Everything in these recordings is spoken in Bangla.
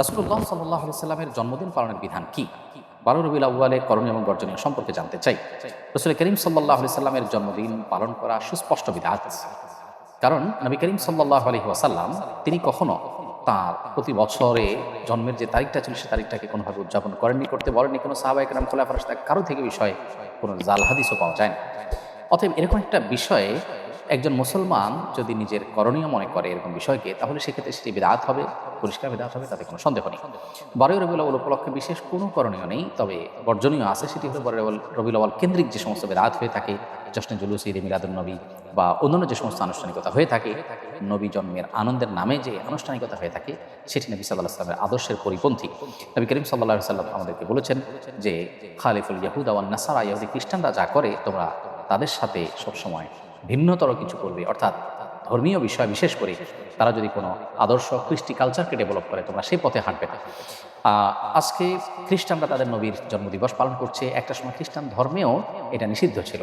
রাসুল্লাহ সাল্লাহ সাল্লামের জন্মদিন পালনের বিধান কি? বারো রবিউল আউ্বালের করণীয় এবং বর্জনীয় সম্পর্কে জানতে চাই। রসুল করিম সাল্লাহ সাল্লামের জন্মদিন পালন করা সুস্পষ্ট বিধান। কারণ নবী করিম সাল্লাহ আলহি ওয়াসাল্লাম, তিনি কখনো তার প্রতি বছরে জন্মের যে তারিখটা ছিল, সে তারিখটাকে কোনোভাবে উদযাপন করেননি, করতে বলেননি। কোনো সাহাবাহিক নাম খোলা ফরাস কারও থেকে বিষয়ে কোনো জাল হাদিসও পাওয়া যায় না অতএব এরকম একটা বিষয়ে একজন মুসলমান যদি নিজের করণীয় মনে করে এরকম বিষয়কে, তাহলে সেক্ষেত্রে সেটি বেদাত হবে, পরিষ্কার বেদাত হবে, তাতে কোনো সন্দেহ নেই। বারোই রবিউল উপলক্ষে বিশেষ কোনো করণীয় নেই, তবে বর্জনীয় আছে সেটি হলো বারোই রবিউল কেন্দ্রিক যে সমস্ত বেদাত হয়ে থাকে, জশ্নে জুলুস, ঈদ মিলাদুল নবী বা অন্যান্য যে সমস্ত আনুষ্ঠানিকতা হয়ে থাকে, নবী জন্মের আনন্দের নামে যে আনুষ্ঠানিকতা হয়ে থাকে, সেটি নবী সাল্লাহ সাল্লামের আদর্শের পরিপন্থী। নবী করিম সাল্লাহ সাল্লাম আমাদেরকে বলেছেন যে, খালিফুল ইয়াহুদ আওয়ান নাসারা, ইয়াহুদি খ্রিস্টানরা যা করে, তোমরা তাদের সাথে সবসময় ভিন্নতর কিছু করবে। অর্থাৎ ধর্মীয় বিষয় বিশেষ করে তারা যদি কোনো আদর্শ কৃষ্টি কালচারকে ডেভেলপ করে, তোমরা সেই পথে হাঁটবে। না আজকে খ্রিস্টানরা তাদের নবীর জন্মদিবস পালন করছে। একটা সময় খ্রিস্টান ধর্মেও এটা নিষিদ্ধ ছিল।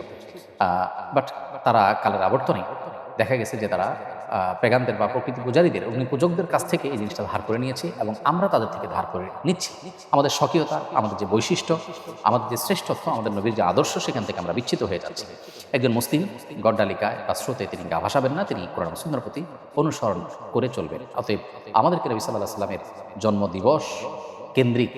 বাট তারা কালের আবর্তনে দেখা গেছে যে তারা আহ, পেগানদের বা প্রকৃতি পূজারীদের অগ্নি পূজকদের কাছ থেকে এই জিনিসটা ধার করে নিয়েছে এবং আমরা তাদের থেকে ধার করে নিচ্ছি। আমাদের স্বকীয়তা আমাদের যে বৈশিষ্ট্য আমাদের যে শ্রেষ্ঠত্ব আমাদের নবীর যে আদর্শ সেখান থেকে আমরা বিচ্ছিত হয়ে যাচ্ছি। একজন মুসলিম গড্ডালিকায় বা স্রোতে তিনি গা ভাসাবেন না তিনি কোরআন সুন্দর প্রতি অনুসরণ করে চলবেন। অতএব আমাদেরকে নবী সাল্লাহ সাল্লামের জন্মদিবস কেন্দ্রিক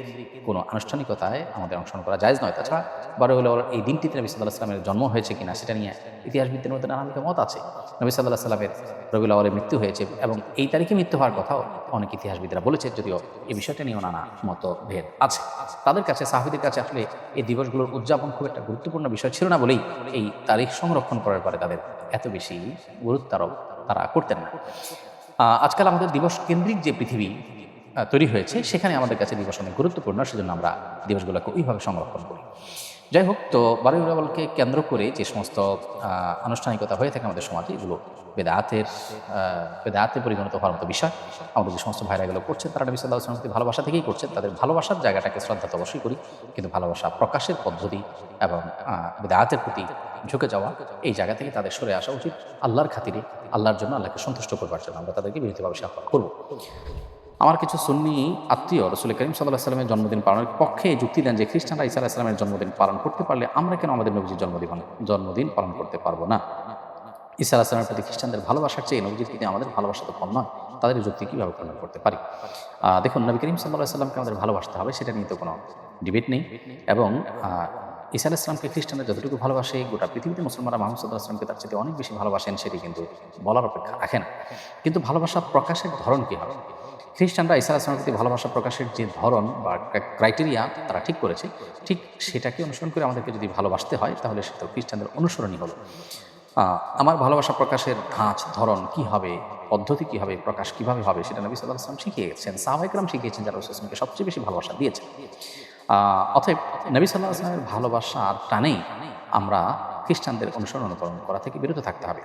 কোনো আনুষ্ঠানিকতায় আমাদের অংশগ্রহণ করা যায় নয়। তাছাড়া বারো হলো এই দিনটিতে নবী সাল্লাহ সাল্লামের জন্ম হয়েছে কিনা সেটা নিয়ে ইতিহাসবিদদের মধ্যে নানান মত আছে। নবী সাল্লাহ সাল্লামের আওয়ালের মৃত্যু হয়েছে এবং এই তারিখে মৃত্যু হওয়ার কথাও অনেক ইতিহাসবিদরা বলেছে, যদিও এই বিষয়টা নিয়েও নানা মতভেদ আছে। তাদের কাছে, সাহাবিদের কাছে আসলে এই দিবসগুলোর উদযাপন খুব একটা গুরুত্বপূর্ণ বিষয় ছিল না বলেই এই তারিখ সংরক্ষণ করার পরে তাদের এত বেশি গুরুত্বারোপ তারা করতেন না। আজকাল আমাদের দিবস কেন্দ্রিক যে পৃথিবী তৈরি হয়েছে, সেখানে আমাদের কাছে দিবস অনেক গুরুত্বপূর্ণ, সেজন্য আমরা দিবসগুলোকে ওইভাবে সংরক্ষণ করি। যাই হোক, তো বারুই কেন্দ্র করে যে সমস্ত আনুষ্ঠানিকতা হয়ে থাকে আমাদের সমাজে, এগুলো বেদাতের বেদাতে পরিগণিত হওয়ার মতো বিষয়। আমাদের যে সমস্ত ভাইরা এগুলো করছেন, তারা নবী সাল্লাহ আসলামকে ভালোবাসা থেকেই করছেন, তাদের ভালোবাসার জায়গাটাকে শ্রদ্ধা তো অবশ্যই করি, কিন্তু ভালোবাসা প্রকাশের পদ্ধতি এবং বেদাতের প্রতি ঝুঁকে যাওয়া, এই জায়গা থেকে তাদের সরে আসা উচিত, আল্লাহর খাতিরে, আল্লাহর জন্য আল্লাহকে সন্তুষ্ট করবার জন্য আমরা তাদেরকে বিরোধীভাবে আহ্বান করব। আমার কিছু সুন্নি আত্মীয় রসুল করিম সাল্লাহ সাল্লামের জন্মদিন পালনের পক্ষে যুক্তি দেন যে খ্রিস্টানরা ইসা আলাহিসামের জন্মদিন পালন করতে পারলে আমরা কেন আমাদের নবীজির জন্মদিন জন্মদিন পালন করতে পারব না? ইসা আলাহিসামের প্রতি খ্রিস্টানদের ভালোবাসার চেয়ে নবীজির প্রতি আমাদের ভালোবাসা তো কম নয় তাদের যুক্তি কীভাবে প্রমাণ করতে পারি? দেখুন নবী করিম সাল্লাহ সাল্লামকে আমাদের ভালোবাসতে হবে সেটা নিয়ে তো কোনো ডিবেট নেই। এবং আহ, ঈসা আলাইসলামকে খ্রিস্টানরা যতটুকু ভালোবাসে গোটা পৃথিবীতে মুসলমানরা মোহাম্মদ সাল্লাহ আসলামকে তার চেয়ে অনেক বেশি ভালোবাসেন সেটি কিন্তু বলার অপেক্ষা রাখে না। কিন্তু ভালোবাসা প্রকাশের ধরন কী হবে? খ্রিস্টানরা ঈসা আলাইসলামের প্রতি ভালোবাসা প্রকাশের যে ধরন বা ক্রাইটেরিয়া তারা ঠিক করেছে, ঠিক সেটাকে অনুসরণ করে আমাদেরকে যদি ভালোবাসতে হয়, তাহলে সেটা খ্রিস্টানদের অনুসরণই হলো। আমার ভালোবাসা প্রকাশের ধাঁচ, ধরন কি হবে, পদ্ধতি কি হবে, প্রকাশ কীভাবে হবে, সেটা নবী সাল্লাহ আসলাম শিখিয়ে গেছেন সাহাবাইকরাম শিখিয়েছেন যারা রসুলকে সবচেয়ে বেশি ভালোবাসা দিয়েছেন। অতএব নবী সাল্লাহ আসলামের ভালোবাসার টানেই আমরা খ্রিস্টানদের অনুসরণ অনুকরণ করা থেকে বিরত থাকতে হবে।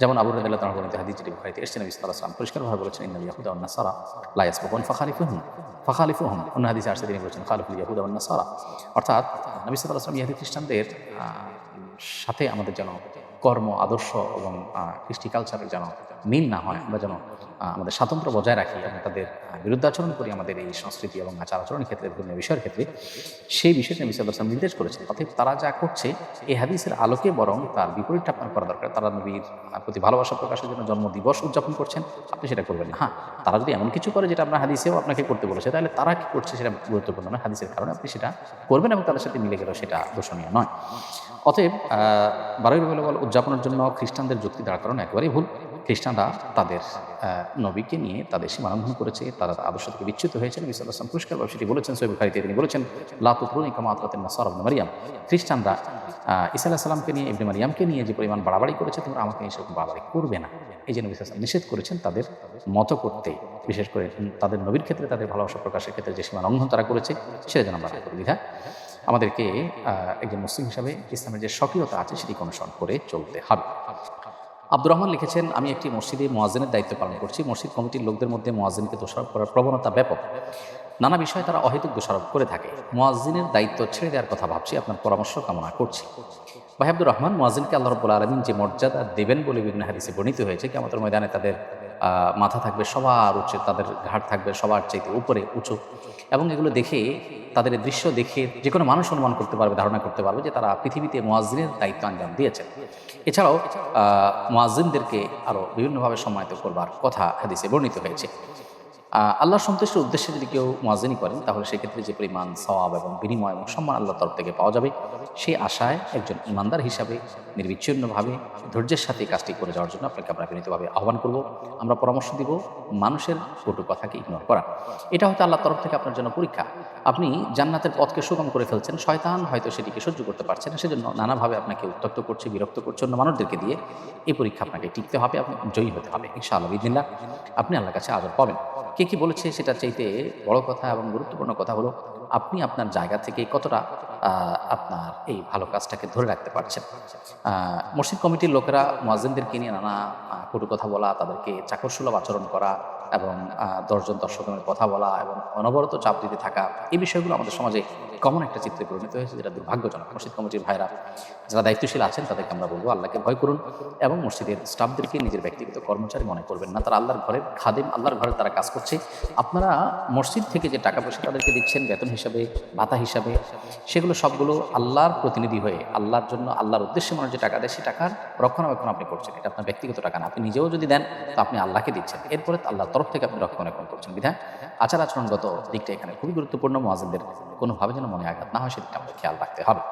যেমন আবু রাদিল্লাহ তাআলা বলেন হাদিস যেটি বুখারীতে এসেছে নবী সাল্লাল্লাহু পরিষ্কারভাবে বলেছেন ইন্নাল ইয়াহুদা ওয়ান নাসারা লা ইয়াসবুকুন ফাখালিফুহুম ফাখালিফুহুম। অন্য হাদিসে আসছে তিনি বলেছেন খালিফুল ইয়াহুদা ওয়ান নাসারা। অর্থাৎ নবী খ্রিস্টানদের সাথে আমাদের যেন কর্ম আদর্শ এবং কৃষ্টি কালচারের যেন মিল না হয় আমরা যেন আমাদের স্বাতন্ত্র্য বজায় রাখি এবং তাদের আহ, বিরুদ্ধাচরণ করি আমাদের এই সংস্কৃতি এবং আচার আচরণের ক্ষেত্রে বিভিন্ন বিষয়ের ক্ষেত্রে সেই বিষয়টা আলাইহি ওয়াসাল্লাম নির্দেশ করেছেন। অতএব তারা যা করছে এই হাদিসের আলোকে বরং তার বিপরীতটা আপনার করা দরকার। তারা নবীর প্রতি ভালোবাসা প্রকাশের জন্য জন্ম দিবস উদযাপন করছেন। আপনি সেটা করবেন না। হ্যাঁ তারা যদি এমন কিছু করে যেটা আপনার হাদিসেও আপনাকে করতে বলেছে তাহলে তারা কী করছে সেটা গুরুত্বপূর্ণ নয়। হাদিসের কারণে আপনি সেটা করবেন এবং তাদের সাথে মিলে গেলেও সেটা দোষণীয় নয়। অতএব বারোই রবিউল উদযাপনের জন্য খ্রিস্টানদের যুক্তি দাঁড় করানো একেবারেই ভুল। খ্রিস্টানরা তাদের নবীকে নিয়ে তাদের সীমালঙ্ঘন করেছে। তারা আদর্শ থেকে বিচ্যুত হয়েছেন বিসাল্লাম পুরস্কার সেটি বলেছেন। সৈব খারিতে তিনি বলেছেন লাতুরুন ইকামাতরাতেন নাসার আবনে মারিয়াম। খ্রিস্টানরা আলাহ সাল্লামকে নিয়ে, ইবনে মারিয়ামকে নিয়ে যে পরিমাণ বাড়াবাড়ি করেছে, তোমরা আমাকে সেরকম বাড়াবাড়ি করবে না। এই জন্য বিশ্বাস নিষেধ করেছেন তাদের মতো করতে, বিশেষ করে তাদের নবীর ক্ষেত্রে তাদের ভালোবাসা প্রকাশের ক্ষেত্রে যে সীমা লঙ্ঘন তারা করেছে, সেটা যেন আমরা বিধা আমাদেরকে একজন মুসলিম হিসাবে ইসলামের যে সক্রিয়তা আছে, সেটি অনুসরণ করে চলতে হবে। আব্দুর রহমান লিখেছেন, আমি একটি মসজিদে মোয়াজিনের দায়িত্ব পালন করছি। মসজিদ কমিটির লোকদের মধ্যে মোয়াজিনকে দোষারোপ করার প্রবণতা ব্যাপক। নানা বিষয়ে তারা অহেতুক দোষারোপ করে থাকে। মোয়াজিনের দায়িত্ব ছেড়ে দেওয়ার কথা ভাবছি। আপনার পরামর্শ কামনা করছি। ভাই আব্দুর রহমান মোয়াজিনকে আল্লাহ রব্বুল আলমিন যে মর্যাদা দেবেন বলে বিভিন্ন হাদিসে বর্ণিত হয়েছে কি আমাদের ময়দানে তাদের মাথা থাকবে সবার উচ্চে, তাদের ঘাট থাকবে সবার চাইতে উপরে, উঁচু। এবং এগুলো দেখে, তাদের দৃশ্য দেখে যে কোনো মানুষ অনুমান করতে পারবে, ধারণা করতে পারবে যে তারা পৃথিবীতে মোয়াজিনের দায়িত্ব আঞ্জাম দিয়েছেন। এছাড়াও মোয়াজিনদেরকে আরও বিভিন্নভাবে সম্মানিত করবার কথা হাদিসে বর্ণিত হয়েছে। আহ, আল্লাহর সন্তুষ্টির উদ্দেশ্যে যদি কেউ মোয়াজিনী করেন তাহলে সেক্ষেত্রে যে পরিমাণ সওয়াব এবং বিনিময় এবং সম্মান আল্লাহর তরফ থেকে পাওয়া যাবে। সেই আশায় একজন ইমানদার হিসাবে নির্বিচ্ছিন্নভাবে ধৈর্যের সাথে কাজটি করে যাওয়ার জন্য আপনাকে আমরা বিনীতভাবে আহ্বান করব। আমরা পরামর্শ দিব মানুষের কটু কথাকে ইগনোর করা। এটা হয়তো আল্লাহ তরফ থেকে আপনার জন্য পরীক্ষা। আপনি জান্নাতের পথকে সুগম করে ফেলছেন শয়তান হয়তো সেটিকে সহ্য করতে পারছেন না সেজন্য নানাভাবে আপনাকে উত্তক্ত করছে বিরক্ত করছে অন্য মানুষদেরকে দিয়ে এই পরীক্ষা আপনাকে টিকতে হবে আপনি জয়ী হতে হবে ইনশাআল্লাহ বিদিল্লা আপনি আল্লাহর কাছে আদর পাবেন। কে কি বলেছে সেটা চাইতে বড় কথা এবং গুরুত্বপূর্ণ কথা হলো, আপনি আপনার জায়গা থেকে কতটা আপনার এই ভালো কাজটাকে ধরে রাখতে পারছেন। মসজিদ কমিটির লোকেরা মোয়াজিনদেরকে নিয়ে নানা কটু কথা বলা, তাদেরকে চাকরসুলভ আচরণ করা এবং দশজন দর্শকের কথা বলা এবং অনবরত চাপ দিতে থাকা, এই বিষয়গুলো আমাদের সমাজে কমন একটা চিত্রে পরিণত হয়েছে যেটা দুর্ভাগ্যজনক। মসজিদ কমিটির ভাইরা যারা দায়িত্বশীল আছেন তাদেরকে আমরা বলব, আল্লাহকে ভয় করুন এবং মসজিদের স্টাফদেরকে নিজের ব্যক্তিগত কর্মচারী মনে করবেন না। তারা আল্লাহর ঘরের খাদেম, আল্লাহর ঘরে তারা কাজ করছে। আপনারা মসজিদ থেকে যে টাকা পয়সা তাদেরকে দিচ্ছেন, বেতন হিসাবে, ভাতা হিসাবে, সেগুলো সবগুলো আল্লাহর প্রতিনিধি হয়ে, আল্লাহর জন্য, আল্লাহর উদ্দেশ্যে মানুষ যে টাকা দেয়, সেই টাকার রক্ষণাবেক্ষণ আপনি করছেন। এটা আপনার ব্যক্তিগত টাকা না। আপনি নিজেও যদি দেন, তো আপনি আল্লাহকে দিচ্ছেন। এরপরে আল্লাহ আল্লাহর তরফ থেকে আপনি রক্ষণাবেক্ষণ করছেন। বিধায় আচার আচরণগত দিকটা এখানে খুবই গুরুত্বপূর্ণ। মহাজিনদের কোনোভাবে যেন মনে আঘাত না হয়, সেদিকটা আমাদের খেয়াল রাখতে হবে।